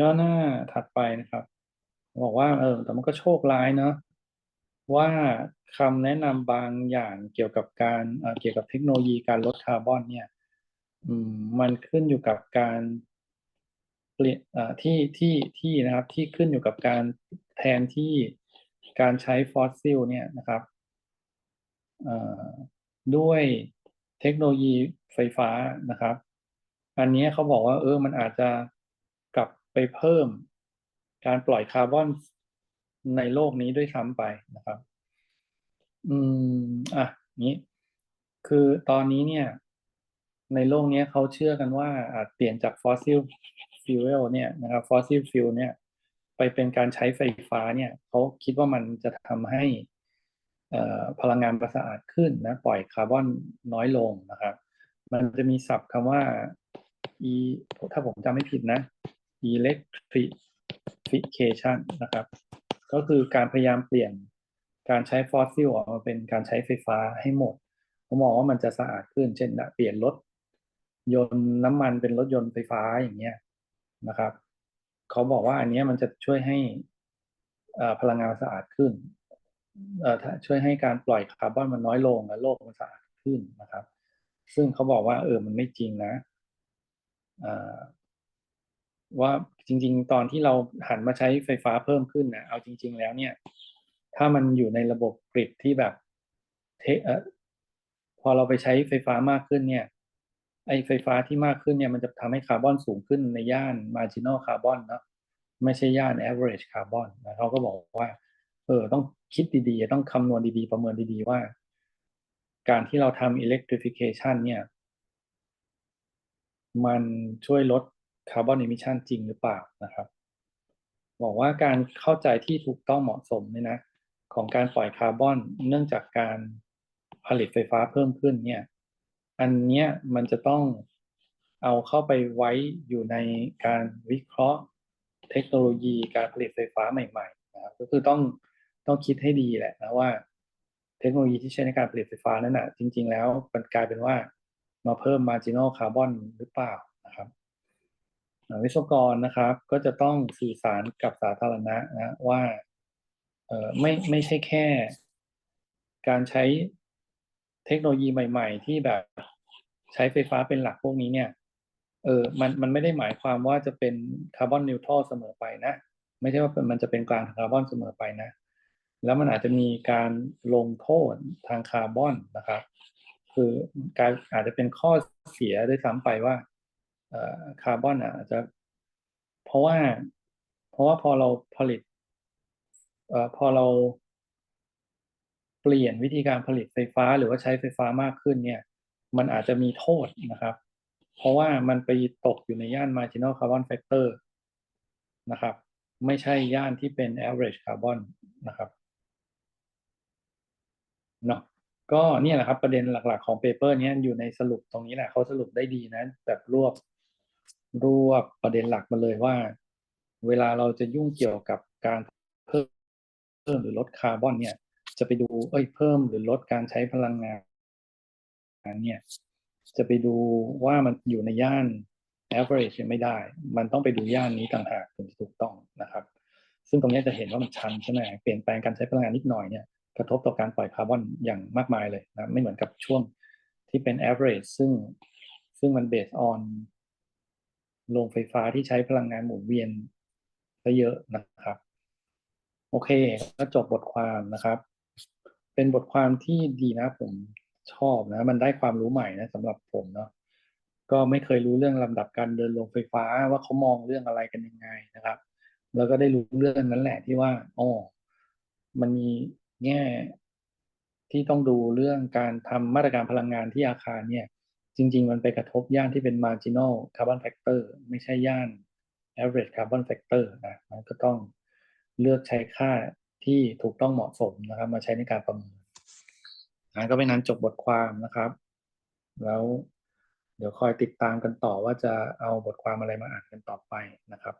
ย่อหน้าถัดไปนะครับ บอกว่า เออ แต่มันก็โชคร้ายเนาะว่าคำแนะนำบางอย่างเกี่ยวกับการเเกี่ยวกับเทคโนโลยีการลดคาร์บอน เนี่ย อืม มันขึ้นอยู่กับการเปลี่ยนที่ที่ที่นะครับ ที่ขึ้นอยู่กับการแทนที่การใช้ฟอสซิล เนี่ยนะครับด้วยเทคโนโลยีไฟฟ้านะครับ อันนี้เขาบอกว่า เออ มันอาจจะ ไปเพิ่มการปล่อยคาร์บอนในโลกนี้ด้วยซ้ำไปนะครับ อืม อะ นี้ คือตอนนี้เนี่ย ในโลกนี้เขาเชื่อกันว่าอาจเปลี่ยนจากฟอสซิลฟิวเอลเนี่ยนะครับฟอสซิลฟิวเนี่ย ไปเป็นการใช้ไฟฟ้าเนี่ย เขาคิดว่ามันจะทำให้พลังงานประสะอาดขึ้นนะ ปล่อยคาร์บอนน้อยลงนะครับ มันจะมีศัพท์คำว่า e ถ้าผมจำไม่ผิดนะ electrification นะครับ ก็คือการพยายามเปลี่ยนการใช้ฟอสซิลออกมาเป็นการใช้ไฟฟ้าให้หมดผมมองว่ามันจะสะอาดขึ้น เช่นเปลี่ยนรถยนต์น้ำมันเป็นรถยนต์ไฟฟ้าอย่างเงี้ยนะครับเขาบอกว่าอันนี้มันจะช่วยให้พลังงานสะอาดขึ้นช่วยให้การปล่อยคาร์บอนมันน้อยลงและโลกมันสะอาดขึ้นนะครับ ซึ่งเขาบอกว่าเออมันไม่จริงนะ ว่าจริง ๆ ตอนที่เราหันมาใช้ไฟฟ้าเพิ่มขึ้นนะเอาจริง ๆ แล้วเนี่ย ถ้ามันอยู่ในระบบกริดที่แบบเทเออพอเราไปใช้ไฟฟ้ามากขึ้นเนี่ย ไอไฟฟ้าที่มากขึ้นเนี่ยมันจะทำให้คาร์บอนสูงขึ้นในย่าน marginal carbon เนาะไม่ใช่ย่าน average carbon นะเขาก็บอกว่า เออต้องคิดดีๆ ต้องคำนวณดีๆ ประเมินดีๆ ว่า การที่เราทำ electrification เนี่ย มันช่วยลด คาร์บอนอิมิชันจริงหรือเปล่านะครับบอกว่าการเข้าใจที่ถูกต้องเหมาะสมเนี่ยนะของการปล่อยคาร์บอนเนื่องจากการผลิตไฟฟ้าเพิ่มขึ้นเนี่ย อันเนี้ยมันจะต้องเอาเข้าไปไว้อยู่ในการวิเคราะห์เทคโนโลยีการผลิตไฟฟ้าใหม่ๆนะครับก็คือต้องต้องคิดให้ดีแหละนะว่า เทคโนโลยีที่ใช้ในการผลิตไฟฟ้านั้นนะจริง ๆ แล้วมันกลายเป็นว่ามาเพิ่ม marginal carbon หรือเปล่านะครับ วิศวกรนะครับ ก็จะต้องสื่อสารกับสาธารณะนะว่าเออไม่ไม่ใช่แค่ การใช้เทคโนโลยีใหม่ ๆ ที่แบบใช้ไฟฟ้าเป็นหลักพวกนี้เนี่ยเออมันมันไม่ได้หมายความว่าจะเป็นคาร์บอนนิวทรัลเสมอไปนะ ไม่ใช่ว่ามันจะเป็นกลางคาร์บอนเสมอไปนะ แล้วมันอาจจะมีการลงโทษทางคาร์บอนนะครับ คือการอาจจะเป็นข้อเสียด้วยซ้ำไปว่า คาร์บอนอาจจะ เพราะว่า เพราะว่าพอเราผลิตอพอเราเปลี่ยนวิธีการผลิตไฟฟ้าหรือว่าใช้ไฟฟ้ามากขึ้นเนี่ย มันอาจจะมีโทษนะครับ เพราะว่ามันไปตกอยู่ในย่าน marginal carbon factor นะครับ ไม่ใช่ย่านที่เป็น average carbon นะครับเนาะก็เนี่ยแหละครับประเด็นหลักๆของเปเปอร์นี้อยู่ในสรุปตรงนี้แหละเขาสรุปได้ดีนะแบบรวบ รวบประเด็นหลักมาเลยว่า เวลาเราจะยุ่งเกี่ยวกับการเพิ่มเพิ่มหรือลดคาร์บอนเนี่ย จะไปดูเอ้ยเพิ่มหรือลดการใช้พลังงานเนี่ยจะไปดูว่ามันอยู่ในย่าน average ไม่ได้ มันต้องไปดูย่านนี้ต่างหากถึงจะถูกต้องนะครับ ซึ่งตรงนี้จะเห็นว่ามันชันใช่ไหมเปลี่ยนแปลงการใช้พลังงานนิดหน่อยเนี่ยกระทบต่อการปล่อยคาร์บอนอย่างมากมายเลยนะไม่เหมือนกับช่วงที่เป็น average ซึ่งซึ่งมัน based on โรงไฟฟ้าที่ใช้พลังงานหมุนเวียนซะเยอะนะครับ โอเคก็จบบทความนะครับ เป็นบทความที่ดีนะผมชอบนะ มันได้ความรู้ใหม่นะสำหรับผมเนาะก็ไม่เคยรู้เรื่องลำดับการเดินลงไฟฟ้าว่าเขามองเรื่องอะไรกันยังไงนะครับ แล้วก็ได้รู้เรื่องนั้นแหละที่ว่าอ๋อมันมีแง่ที่ต้องดูเรื่องการทำมาตรการพลังงานที่อาคารเนี่ย จริง ๆ มันไปกระทบย่านที่เป็น marginal carbon factor ไม่ใช่ย่าน average carbon factor นะมันก็ต้องเลือกใช้ค่าที่ถูกต้องเหมาะสมนะครับ มาใช้ในการประเมินนะก็เป็นนั้นจบบทความนะครับ แล้วเดี๋ยวคอยติดตามกันต่อว่าจะเอาบทความอะไรมาอ่านกันต่อไปนะครับ